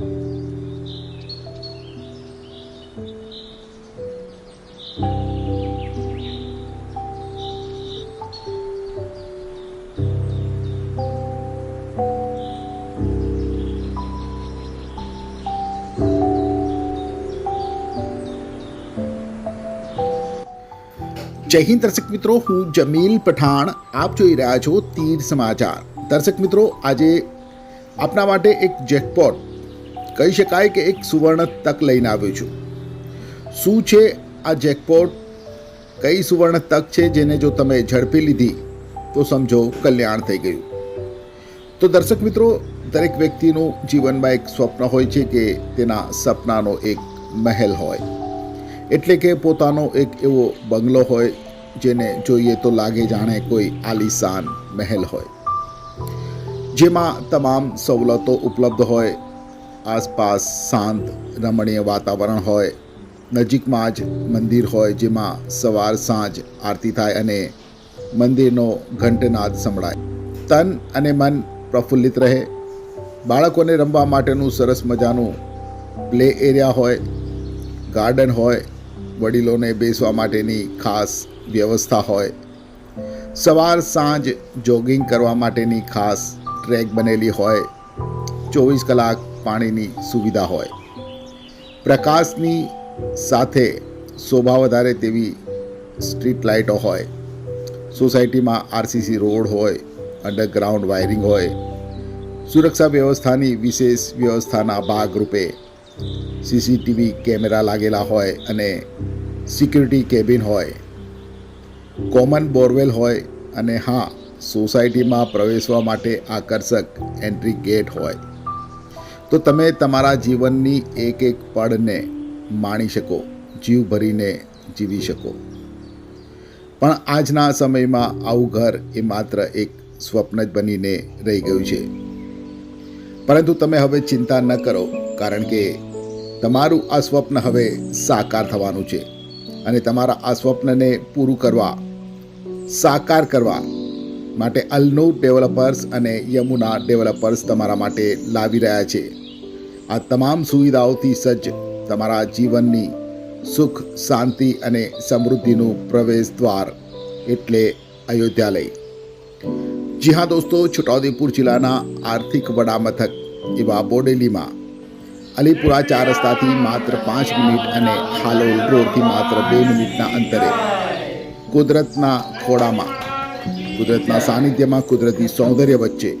જય હિન્દ દર્શક મિત્રો, હું જમીલ પઠાણ. આપ જોઈ રહ્યા છો તીર સમાચાર. દર્શક મિત્રો, આજે આપના માટે એક જેકપોટ કહી શકાય કે એક સુવર્ણ તક લઈને આવ્યો છું. શું છે આ જેકપોટ કઈ સુવર્ણ તક છે જેને જો તમે ઝડપી લીધી, તો સમજો કલ્યાણ થઈ ગયું. તો દર્શક મિત્રો, દરેક વ્યક્તિનું જીવનમાં એક સ્વપ્ન હોય છે કે તેના સપનાનો એક મહેલ હોય. એટલે કે પોતાનો એક એવો બંગલો હોય, જેને જોઈએ તો લાગે જાણે કોઈ આલિશાન મહેલ હોય. જેમાં તમામ સવલતો ઉપલબ્ધ હોય આસપાસ શાંત રમણીય વાતાવરણ હોય, નજીકમાં જ મંદિર હોય જેમાં સવાર સાંજ આરતી થાય અને મંદિરનો ઘંટનાદ સંભળાય. તન અને મન પ્રફુલ્લિત રહે. બાળકોને રમવા માટેનું સરસ મજાનું પ્લે એરિયા હોય, ગાર્ડન હોય, વડીલોને બેસવા માટેની ખાસ વ્યવસ્થા હોય. સવાર સાંજ જોગિંગ કરવા માટેની ખાસ ટ્રેક બનેલી હોય. ચોવીસ કલાક પાણીની સુવિધા હોય. પ્રકાશની સાથે શોભા વધારે તેવી સ્ટ્રીટ લાઇટો હોય. સોસાયટીમાં આરસીસી રોડ હોય, અંડરગ્રાઉન્ડ વાયરિંગ હોય. સુરક્ષા વ્યવસ્થાની વિશેષ વ્યવસ્થાના ભાગરૂપે સીસીટીવી કેમેરા લાગેલા હોય અને સિક્યુરિટી કેબિન હોય. કોમન બોરવેલ હોય અને હા, સોસાયટીમાં પ્રવેશવા માટે આકર્ષક એન્ટ્રી ગેટ હોય. તો તમે તમારા જીવનની એક એક પળને માણી શકો, જીવ ભરીને જીવી શકો. પણ આજના સમયમાં આવું ઘર એ માત્ર એક સ્વપ્ન જ બનીને રહી ગયું છે. પરંતુ તમે હવે ચિંતા ન કરો, કારણ કે તમારું આ સ્વપ્ન હવે સાકાર થવાનું છે અને તમારા આ સ્વપ્નને પૂરું કરવા, સાકાર કરવા માટે અલનુ ડેવલપર્સ અને યમુના ડેવલપર્સ તમારા માટે લાવી રહ્યા છે. આ તમામ સુવિધાઓથી સજ્જ તમારા જીવનની સુખ, શાંતિ અને સમૃદ્ધિનું પ્રવેશ દ્વાર એટલે અયોધ્યાલય. જી હા દોસ્તો, છોટાઉદેપુર જિલ્લાના આર્થિક વડામથક એવા બોડેલીમાં અલીપુરા ચાર રસ્તાથી માત્ર પાંચ મિનિટ અને હાલોલ રોડથી માત્ર બે મિનિટના અંતરે કુદરતના ખોડામાં કુદરતના સાનિધ્યમાં કુદરતી સૌંદર્ય વચ્ચે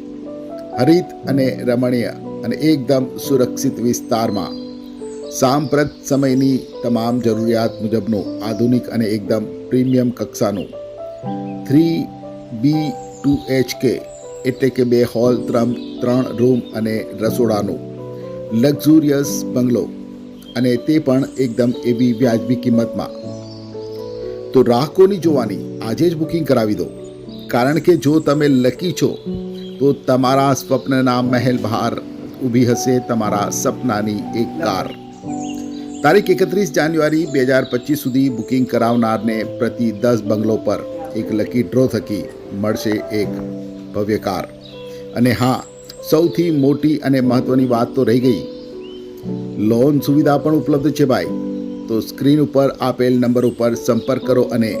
હરિત અને રમણીય અને એકદમ સુરક્ષિત વિસ્તારમાં. સાંપ્રત સમયની તમામ જરૂરિયાત મુજબનું આધુનિક અને એકદમ પ્રીમિયમ કક્ષાનું થ્રી બી ટુ એચકે એટલે કે બે હોલ, ત્રણ ત્રણ રૂમ અને રસોડાનું લક્ઝુરિયસ બંગલો અને તે પણ એકદમ એવી વ્યાજબી કિંમતમાં. તો રાહકોની જોવાની આજે જ બુકિંગ કરાવી દો. કારણ કે જો તમે લકી છો, તો તમારા સ્વપ્નના મહેલ બહાર ઊભી હશે તમારા સપનાની એક કાર તારીખ એકત્રીસ જાન્યુઆરી બે હજાર પચીસ સુધી બુકિંગ કરાવનારને પ્રતિ દસ બંગલો પર એક લકી ડ્રો થકી મળશે એક ભવ્ય કાર. અને હા, સૌથી મોટી અને મહત્વની વાત તો રહી ગઈ. લોન સુવિધા પણ ઉપલબ્ધ છે ભાઈ. તો સ્ક્રીન ઉપર આપેલ નંબર ઉપર સંપર્ક કરો અને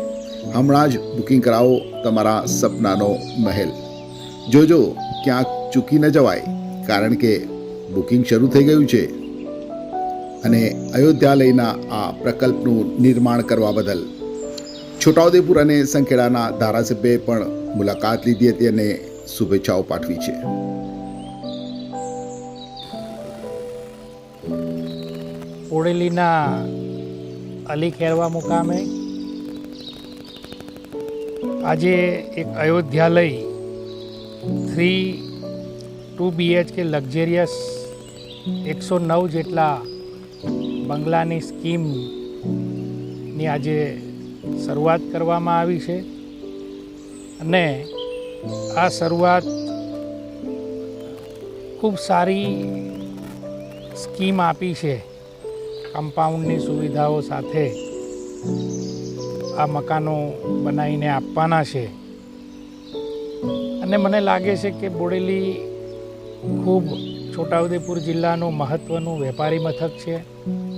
હમણાં જ બુકિંગ કરાવો તમારા સપનાનો મહેલ. જોજો, ક્યાંક ચૂકી ન જવાય. કારણ કે બુકિંગ શરૂ થઈ ગયું છે અને અયોધ્યાલયના આ પ્રકલ્પનું નિર્માણ કરવા બદલ છોટાઉદેપુર અને સંખેડાના ધારાસભ્યએ પણ મુલાકાત લીધી હતી અને શુભેચ્છાઓ પાઠવી છે. ઓડેલીના અલી ખેરવા મુકામે આજે એક Ayodhyalay three two BHK luxurious એકસો નવ જેટલા બંગલાની સ્કીમની આજે શરૂઆત કરવામાં આવી છે. અને આ શરૂઆત ખૂબ સારી સ્કીમ આપી છે. કમ્પાઉન્ડની સુવિધાઓ સાથે આ મકાનો બનાવીને આપવાના છે. અને મને લાગે છે કે બોડેલી ખૂબ છોટાઉદેપુર જિલ્લાનું મહત્ત્વનું વેપારી મથક છે,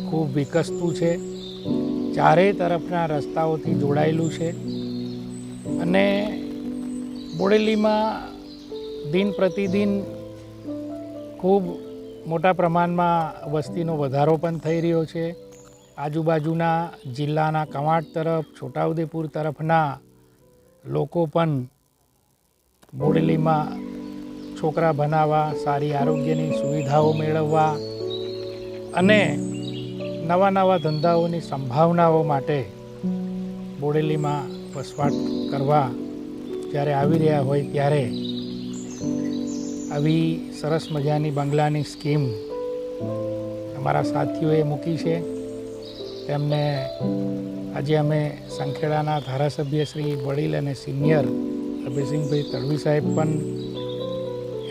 ખૂબ વિકસતું છે, ચારેય તરફના રસ્તાઓથી જોડાયેલું છે અને બોડેલીમાં દિન પ્રતિદિન ખૂબ મોટા પ્રમાણમાં વસ્તીનો વધારો પણ થઈ રહ્યો છે. આજુબાજુના જિલ્લાના કવાંટ તરફ, છોટાઉદેપુર તરફના લોકો પણ બોડેલીમાં છોકરા બનાવવા, સારી આરોગ્યની સુવિધાઓ મેળવવા અને નવા નવા ધંધાઓની સંભાવનાઓ માટે બોડેલીમાં વસવાટ કરવા જ્યારે આવી રહ્યા હોય ત્યારે આવી સરસ મજાની બંગલાની સ્કીમ અમારા સાથીઓએ મૂકી છે. તેમને આજે અમે સંખેડાના ધારાસભ્ય શ્રી વડીલ અને સિનિયર અભયસિંહભાઈ તડવી સાહેબ પણ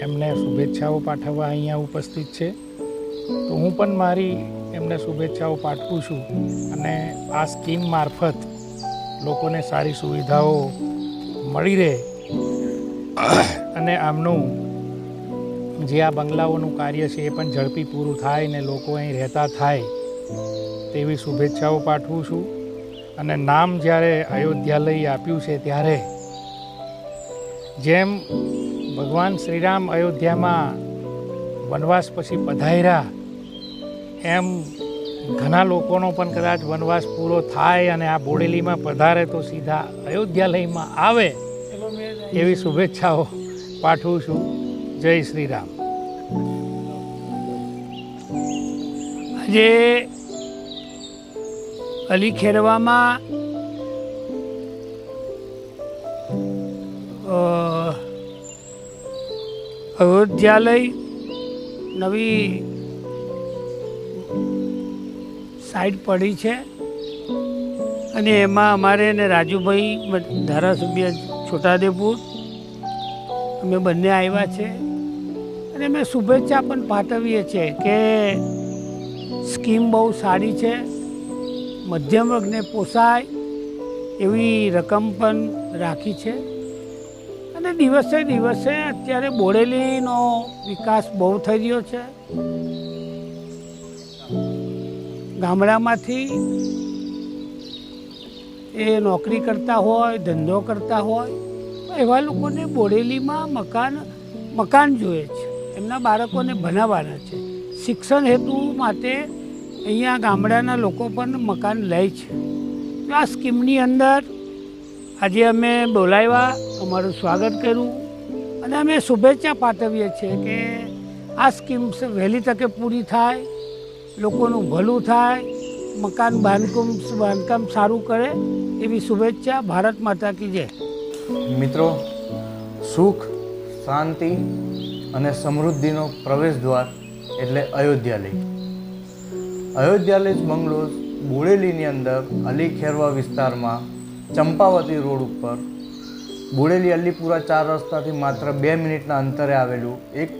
એમને શુભેચ્છાઓ પાઠવવા અહીંયા ઉપસ્થિત છે. તો હું પણ મારી એમને શુભેચ્છાઓ પાઠવું છું અને આ સ્કીમ મારફત લોકોને સારી સુવિધાઓ મળી રહે. અને આમનું જે આ બંગલાઓનું કાર્ય છે એ પણ ઝડપી પૂરું થાય ને લોકો અહીં રહેતા થાય તેવી શુભેચ્છાઓ પાઠવું છું. અને નામ જ્યારે અયોધ્યાલય આપ્યું છે ત્યારે જેમ ભગવાન શ્રીરામ અયોધ્યામાં વનવાસ પછી પધાર્યા. એમ ઘણા લોકોનો પણ કદાચ વનવાસ પૂરો થાય અને આ બોડેલીમાં પધારે તો સીધા અયોધ્યાલયમાં આવે એવી શુભેચ્છાઓ પાઠવું છું. જય શ્રી રામ આજે અલી અયોધ્યાલય નવી સાઈડ પડી છે અને એમાં અમારે ને રાજુભાઈ ધારાસભ્ય છોટાદેપુર અમે બંને આવ્યા છે અને અમે શુભેચ્છા પણ પાઠવીએ છીએ કે સ્કીમ બહુ સારી છે, મધ્યમ વર્ગને પોસાય એવી રકમ પણ રાખી છે. અને દિવસે દિવસે અત્યારે બોડેલીનો વિકાસ બહુ થઈ રહ્યો છે. ગામડામાંથી એ નોકરી કરતા હોય, ધંધો કરતા હોય, એવા લોકોને બોડેલીમાં મકાન મકાન જોઈએ છે. એમના બાળકોને ભણાવવાના છે. શિક્ષણ હેતુ માટે અહીંયા ગામડાના લોકો પણ મકાન લે છે. આ સ્કીમની અંદર આજે અમે બોલાવ્યા. અમારું સ્વાગત કર્યું અને અમે શુભેચ્છા પાઠવીએ છીએ કે આ સ્કીમ વહેલી તકે પૂરી થાય, લોકોનું ભલું થાય, મકાન બાંધકામ બાંધકામ સારું કરે એવી શુભેચ્છા ભારત માતા કી જય. મિત્રો, સુખ, શાંતિ અને સમૃદ્ધિનો પ્રવેશ દ્વાર એટલે અયોધ્યાલય. અયોધ્યાલય બંગલોઝ બોડેલીની અંદર અલી ખેરવા વિસ્તારમાં ચંપાવતી રોડ ઉપર બોડેલી અલીપુરા ચાર રસ્તાથી માત્ર બે મિનિટના અંતરે આવેલું એક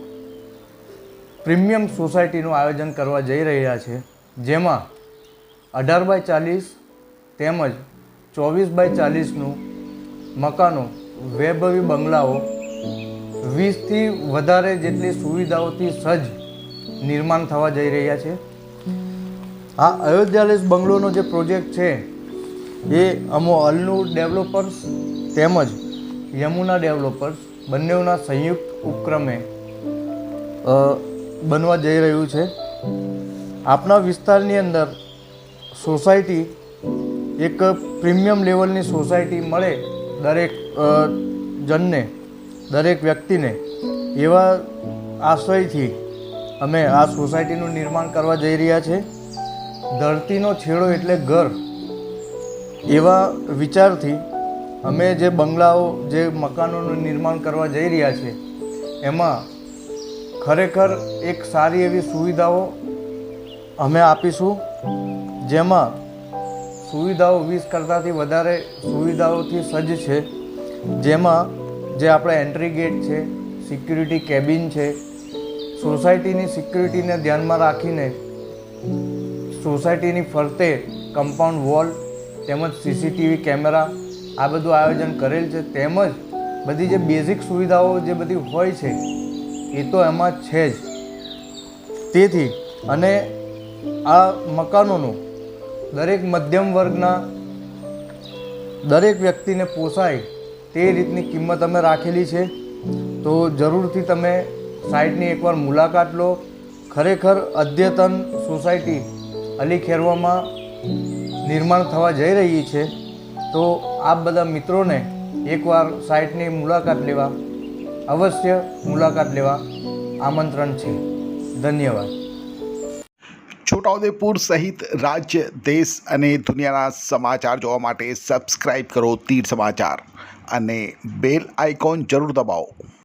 પ્રીમિયમ સોસાયટીનું આયોજન કરવા જઈ રહ્યા છે, જેમાં અઢાર બાય ચાલીસ તેમજ ચોવીસ બાય ચાલીસનું મકાનો, વૈભવી બંગલાઓ, વીસથી વધારે જેટલી સુવિધાઓથી સજ્જ નિર્માણ થવા જઈ રહ્યા છે. આ અયોધ્યાલેસ બંગલોનો જે પ્રોજેક્ટ છે, એ અમો અલનું ડેવલપર્સ તેમજ યમુના ડેવલપર્સ બંનેઓના સંયુક્ત ઉપક્રમે બનવા જઈ રહ્યું છે. આપણા વિસ્તારની અંદર સોસાયટી, એક પ્રીમિયમ લેવલની સોસાયટી મળે દરેક જણને દરેક વ્યક્તિને, એવા આશયથી અમે આ સોસાયટીનું નિર્માણ કરવા જઈ રહ્યા છે. ધરતીનો છેડો એટલે ઘર, એવા વિચારથી અમે જે બંગલાઓ, જે મકાનોનું નિર્માણ કરવા જઈ રહ્યા છે એમાં ખરેખર એક સારી એવી સુવિધાઓ અમે આપીશું, જેમાં સુવિધાઓ વીસ કરતાંથી વધારે સુવિધાઓથી સજ્જ છે. જેમાં જે આપણા એન્ટ્રી ગેટ છે સિક્યુરિટી કેબિન છે સોસાયટીની સિક્યુરિટીને ધ્યાનમાં રાખીને સોસાયટીની ફરતે કમ્પાઉન્ડ વોલ તેમજ સીસીટીવી કેમેરા આ બધું આયોજન કરેલ છે, તેમજ બધી જે બેઝિક સુવિધાઓ જે બધી હોય છે, એ તો એમાં છે જ. તેથી, અને આ મકાનોનું દરેક મધ્યમ વર્ગના દરેક વ્યક્તિને પોસાય તે રીતની કિંમત અમે રાખેલી છે. તો જરૂરથી તમે સાઇટની એકવાર મુલાકાત લો. ખરેખર અદ્યતન સોસાયટી અલી ખેરવામાં નિર્માણ થવા જઈ રહી છે. તો આપ બધા મિત્રોને એકવાર સાઇટની મુલાકાત લેવા અવશ્ય મુલાકાત લેવા આમંત્રણ છે. ધન્યવાદ. છોટાઉદેપુર સહિત રાજ્ય, દેશ અને દુનિયાના સમાચાર જોવા માટે સબસ્ક્રાઇબ કરો તીર સમાચાર અને બેલ આઇકોન જરૂર દબાવો.